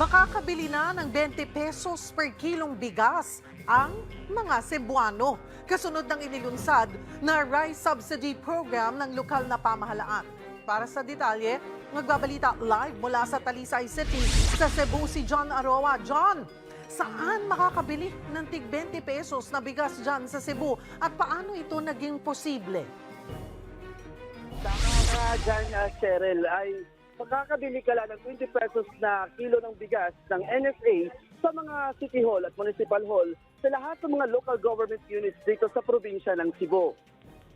Makakabili na ng 20 pesos per kilong bigas ang mga Cebuano. Kasunod ng inilunsad na rice subsidy program ng lokal na pamahalaan. Para sa detalye, magbabalita live mula sa Talisay City sa Cebu si John Aroa. John, saan makakabili ng tig 20 pesos na bigas dyan sa Cebu at paano ito naging posible? Tama ka dyan, uh, Cheryl, ay makakabili ka lang ng 20 pesos na kilo ng bigas ng NSA sa mga city hall at municipal hall sa lahat ng mga local government units dito sa probinsya ng Cebu.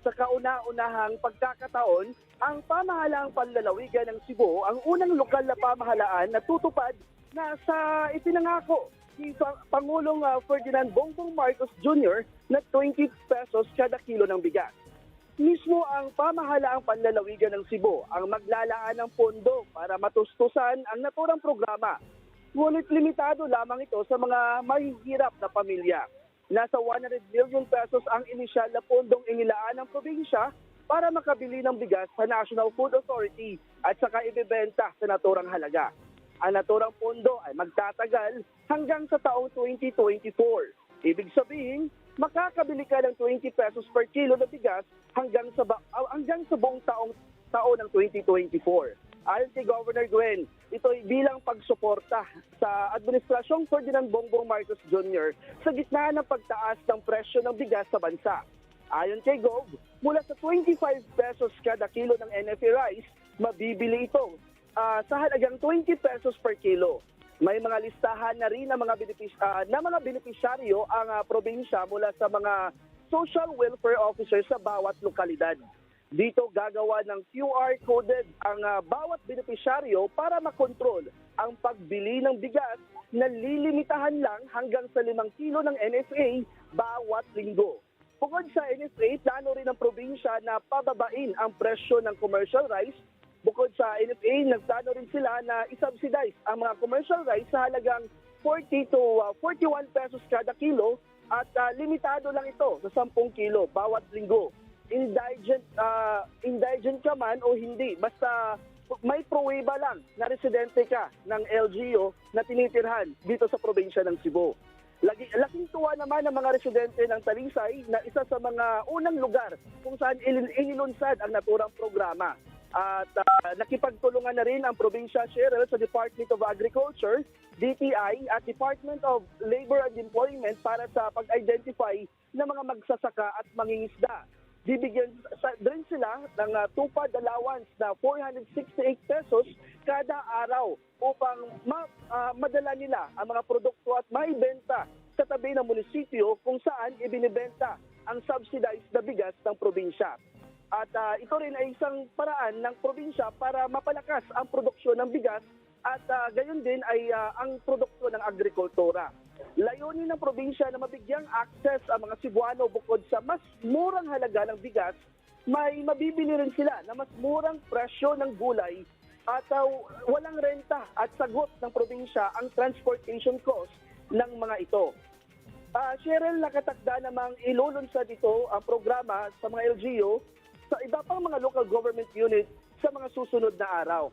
Sa kauna-unahang pagkakataon, ang pamahalaang panlalawigan ng Cebu ang unang lokal na pamahalaan na tutupad na sa ipinangako ni Pa- Pangulong uh, Ferdinand Bongbong Marcos Jr. na 20 pesos kada kilo ng bigas mismo ang pamahalaang panlalawigan ng Cebu ang maglalaan ng pondo para matustusan ang naturang programa. Ngunit limitado lamang ito sa mga mahihirap na pamilya. Nasa 100 million pesos ang inisyal na pondong inilaan ng probinsya para makabili ng bigas sa National Food Authority at saka ibebenta sa naturang halaga. Ang naturang pondo ay magtatagal hanggang sa taong 2024. Ibig sabihin, makakabili ka ng 20 pesos per kilo na bigas hanggang sa ah, hanggang sa buong taong taon ng 2024. Ayon kay Governor Gwen, ito ay bilang pagsuporta sa Administrasyong Ferdinand Bongbong Marcos Jr. sa gitna ng pagtaas ng presyo ng bigas sa bansa. Ayon kay Gov, mula sa 25 pesos kada kilo ng NFA rice, mabibili ito ah, sa halagang 20 pesos per kilo. May mga listahan na rin ng mga, benepis- ah, na mga benepisyaryo ang ah, probinsya mula sa mga social welfare officers sa bawat lokalidad. Dito gagawa ng QR coded ang ah, bawat benepisyaryo para makontrol ang pagbili ng bigas na lilimitahan lang hanggang sa 5 kilo ng NFA bawat linggo. Bukod sa NFA, plano rin ng probinsya na pababain ang presyo ng commercial rice Bukod sa NFA, nagplano rin sila na isubsidize ang mga commercial rice sa halagang 40 to uh, 41 pesos kada kilo at uh, limitado lang ito sa 10 kilo bawat linggo. Indigent, uh, indigent ka man o hindi, basta may pruweba lang na residente ka ng LGU na tinitirhan dito sa probinsya ng Cebu. Lagi, laking tuwa naman ng mga residente ng Talisay na isa sa mga unang lugar kung saan inilunsad ang naturang programa. At ah, nakipagtulungan na rin ang probinsya Cheryl sa Department of Agriculture, DTI at Department of Labor and Employment para sa pag-identify ng mga magsasaka at mangingisda. Bibigyan sa, din sila ng ah, tupad allowance na 468 pesos kada araw upang ma, ah, madala nila ang mga produkto at maibenta sa tabi ng munisipyo kung saan ibinibenta ang subsidized na bigas ng probinsya. At ah, ito rin ay isang paraan ng probinsya para mapalakas ang produksyon ng bigas at ah, gayon din ay ah, ang produkto ng agrikultura. Layunin ng probinsya na mabigyang access ang mga Cebuano bukod sa mas murang halaga ng bigas, may mabibili rin sila na mas murang presyo ng gulay at ah, walang renta at sagot ng probinsya ang transportation cost ng mga ito. Ah, Cheryl, nakatakda namang ilulunsad ito ang programa sa mga LGU sa iba pang mga local government unit sa mga susunod na araw.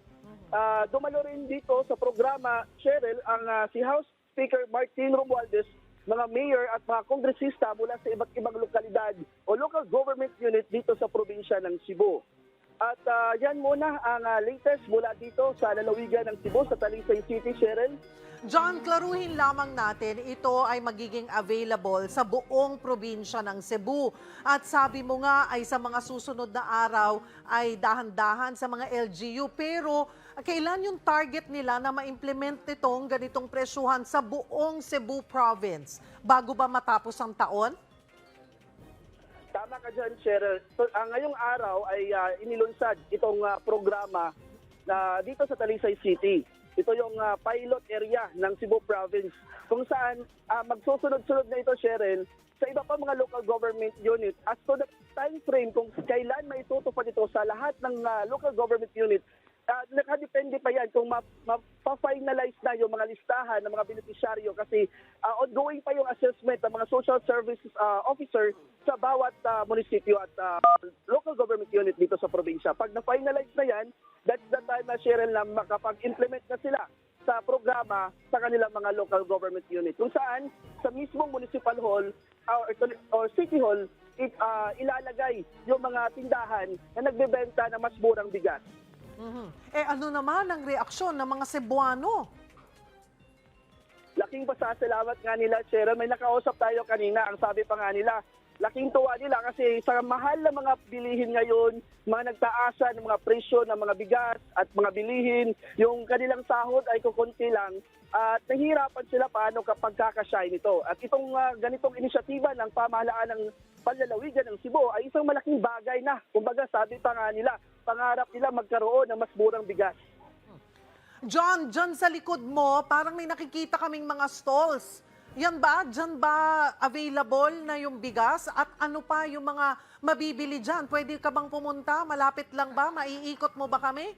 Ah, dumalo rin dito sa programa, Cheryl, ang ah, si House Speaker Martin Romualdez, mga mayor at mga kongresista mula sa iba't ibang lokalidad o local government unit dito sa probinsya ng Cebu. At ah, yan muna ang ah, latest mula dito sa lalawigan ng Cebu sa Talisay City, Cheryl. John, klaruhin lamang natin, ito ay magiging available sa buong probinsya ng Cebu. At sabi mo nga ay sa mga susunod na araw ay dahan-dahan sa mga LGU. Pero kailan yung target nila na ma-implement itong ganitong presyuhan sa buong Cebu province? Bago ba matapos ang taon? Tama ka dyan, Cheryl. So, ah, ngayong araw ay ah, inilunsad itong ah, programa na dito sa Talisay City. Ito yung ah, pilot area ng Cebu Province kung saan ah, magsusunod-sunod na ito, Cheryl, sa iba pa mga local government unit as to the time frame kung kailan may tutupad ito sa lahat ng ah, local government unit Ah, nakadepende pa yan kung ma- ma-finalize na yung mga listahan ng mga beneficiaryo kasi ah, ongoing pa yung assessment ng mga social services ah, officer sa bawat ah, munisipyo at ah, local government unit dito sa probinsya. Pag na-finalize na yan, that's the time na Cheryl na makapag-implement na sila sa programa sa kanilang mga local government unit. Kung saan sa mismong municipal hall or, or city hall it, ah, ilalagay yung mga tindahan na nagbebenta ng mas murang bigas. Mhm. Eh ano naman ang reaksyon ng mga Cebuano? Laking pasasalamat nga nila, Cheryl. May nakausap tayo kanina. Ang sabi pa nga nila, laking tuwa nila kasi sa mahal na mga bilihin ngayon, mga nagtaasa ng mga presyo ng mga bigas at mga bilihin, yung kanilang sahod ay kukunti lang at nahihirapan sila paano kapag kakasya nito. At itong ah, ganitong inisyatiba ng pamahalaan ng panlalawigan ng Cebu ay isang malaking bagay na. Kumbaga sabi pa nga nila, pangarap nila magkaroon ng mas murang bigas. John, dyan sa likod mo, parang may nakikita kaming mga stalls. Yan ba? Dyan ba available na yung bigas? At ano pa yung mga mabibili dyan? Pwede ka bang pumunta? Malapit lang ba? Maiikot mo ba kami?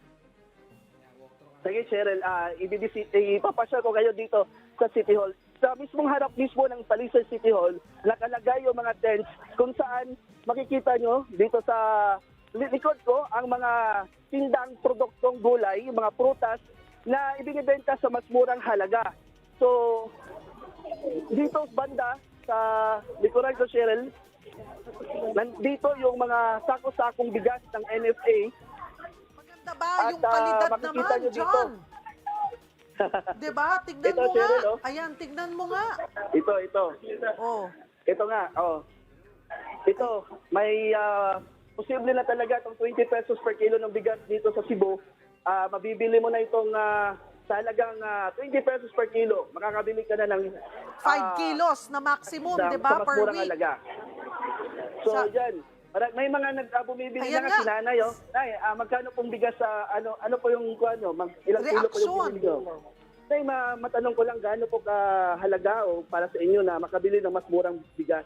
Sige, Cheryl, uh, ibibisit, ipapasyal ko kayo dito sa City Hall. Sa mismong harap mismo ng Talisay City Hall, nakalagay yung mga tents kung saan makikita nyo dito sa li- likod ko ang mga tindang produktong gulay, mga prutas na ibinibenta sa mas murang halaga. So, dito banda sa likuran ko, Cheryl, nandito yung mga sako-sakong bigas ng NFA Maganda ba At, yung kalidad makikita naman, nyo dito. John? Diba? Tignan Ito, mo nga. Cheryl, oh. Ayan, tignan mo nga. ito, ito. Oh. Ito nga, oh. Ito, may ah, posible na talaga itong 20 pesos per kilo ng bigas dito sa Cebu. Ah, mabibili mo na itong ah, sa halagang ah, 20 pesos per kilo. Makakabili ka na ng 5 ah, kilos na maximum, di ba, per week. halaga. So, Sa- yan. May mga nag ah, bumibili Ayan na nga si nanay, oh. Nay, ah, magkano pong bigas sa, ano, ano po yung, ano, mag, ilang kilo po yung binili nyo? Nay, ma- matanong ko lang, gaano po kahalaga o para sa inyo na makabili ng mas murang bigas?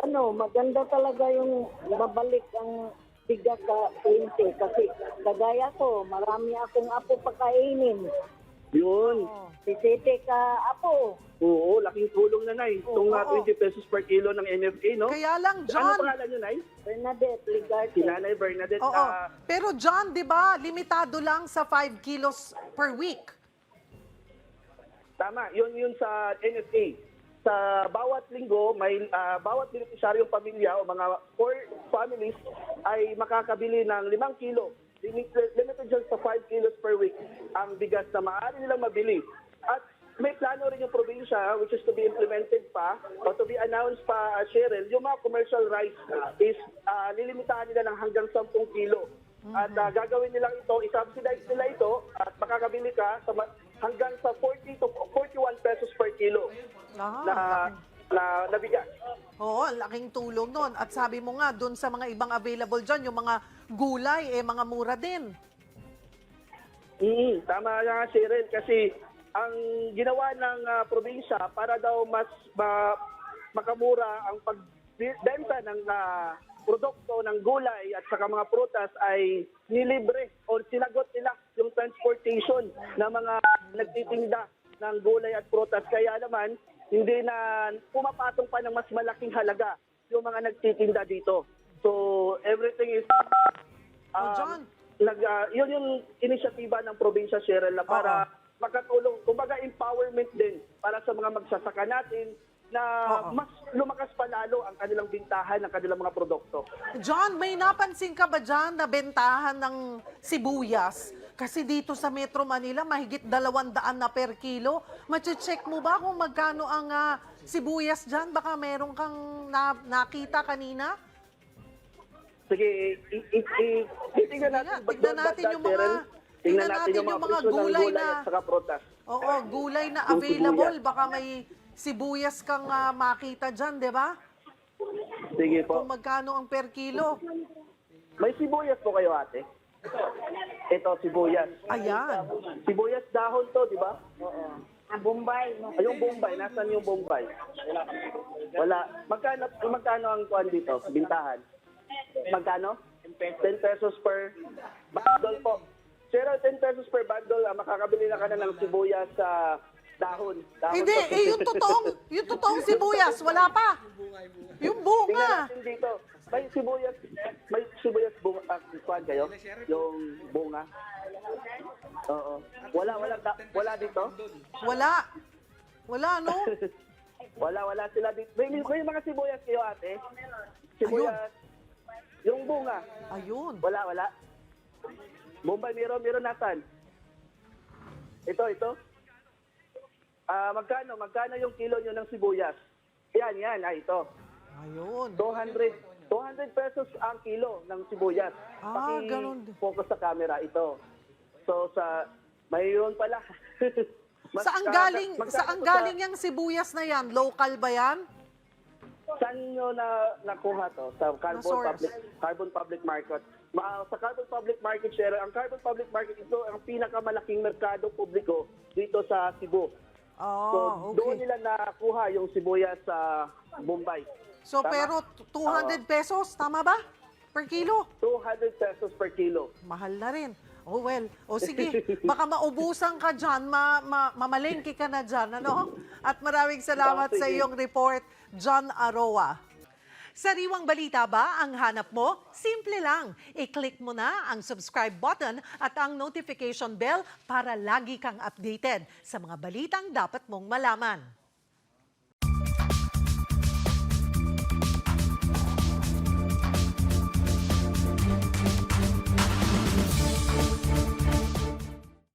ano, maganda talaga yung babalik ang bigas sa 20 kasi kagaya ko, marami akong apo pakainin. Yun. Oh. Sisiti ka apo. Oo, laking tulong na, Nay. Itong Oo. ah, 20 pesos per kilo ng NFA, no? Kaya lang, Ano John, pangalan nyo, Nay? Bernadette Ligarte. Si Nanay Bernadette. Oo. ah, Pero John, 'di ba, limitado lang sa 5 kilos per week. tama, yun yun sa NFA. Sa bawat linggo, may ah, bawat benepisyaryong pamilya o mga four families ay makakabili ng 5 kilo. Limited, limited dyan sa 5 kilos per week ang bigas na maaari nilang mabili. At may plano rin yung probinsya which is to be implemented pa o to be announced pa, uh, Cheryl, yung mga commercial rice is ah, lilimitahan nila ng hanggang 10 kilo. At ah, gagawin nilang ito, isubsidize nila ito at makakabili ka sa hanggang sa 40 to 41 pesos per kilo Ah, na, na, na bigas. Oo, ang laking tulong nun. At sabi mo nga, doon sa mga ibang available dyan, yung mga gulay, eh, mga mura din. Mm, tama nga Cheryl kasi ang ginawa ng ah, probinsya para daw mas ma- makamura ang pagbenta ng ah, produkto ng gulay at saka mga prutas ay nilibre o sinagot nila yung transportation ng mga nagtitinda ng gulay at prutas. Kaya naman, hindi na pumapatong pa ng mas malaking halaga yung mga nagtitinda dito. So, everything is Oh, Um, John. nag, ah, yun yung inisyatiba ng probinsya, Cheryl, na para Oo. makatulong, kumbaga empowerment din para sa mga magsasaka natin na Oo. mas lumakas pa lalo ang kanilang bintahan ng kanilang mga produkto. John, may napansin ka ba dyan na bentahan ng sibuyas? Kasi dito sa Metro Manila, mahigit dalawang daan na per kilo. Mache-check mo ba kung magkano ang ah, sibuyas dyan? Baka meron kang na- nakita kanina? Sige, Sige natin. tignan natin yung mga- Tingnan natin natin yung mga, mga gulay gulay na- at saka prutas. Oo, gulay na available. Baka may sibuyas kang ah, makita dyan, di ba? Sige po. Kung magkano ang per kilo. May sibuyas po kayo, ate? Ito, sibuyas. Ayan. Sibuyas dahon to, di ba? Ang Bombay. No? Ay, yung Bombay, nasan yung Bombay? Wala. Magkano, magkano ang kuan dito? Bintahan? Magkano? 10 pesos per bundle po. Zero, 10 pesos per bundle, ah, makakabili na ka na ng sibuyas sa dahon. dahon Hindi, eh, yung totoong, yung totoong sibuyas, wala pa. Yung Tingnan bunga. natin dito. May sibuyas, may sibuyas bunga, ah, kuwan kayo? Yung bunga? Oo. Wala, wala, da- wala dito? Wala. Wala, no? wala, wala sila dito. May, may mga sibuyas kayo, ate? Sibuyas. Yung bunga. Ayun. Wala, wala. Bombay, meron, meron natan. Ito, ito. Ah, magkano, magkano yung kilo nyo ng sibuyas? Yan, yan, ah, ito. Ayun. 200, 200 pesos ang kilo ng sibuyas. Ah, ganun. focus sa camera, ito. So, sa, mayroon pala. Mas- Saan galing, saan galing yung sibuyas na yan? Local ba yan? Sa, saan nyo na nakuha to? Sa Carbon? Public Carbon Public Market. Ma, sa Carbon Public Market Share, ang Carbon Public Market ito ang pinakamalaking merkado publiko dito sa Cebu. So, Oh, doon okay. nila nakuha yung sibuyas sa Mumbai. So, Tama? pero 200 pesos, tama ba? Per kilo? 200 pesos per kilo. Mahal na rin. Oh well, o sige, baka maubusan ka dyan, ma, ma, mamalengke ka na dyan, ano? At maraming salamat Oh, sa iyong report, John Aroa. Sariwang balita ba ang hanap mo? Simple lang. I-click mo na ang subscribe button at ang notification bell para lagi kang updated sa mga balitang dapat mong malaman.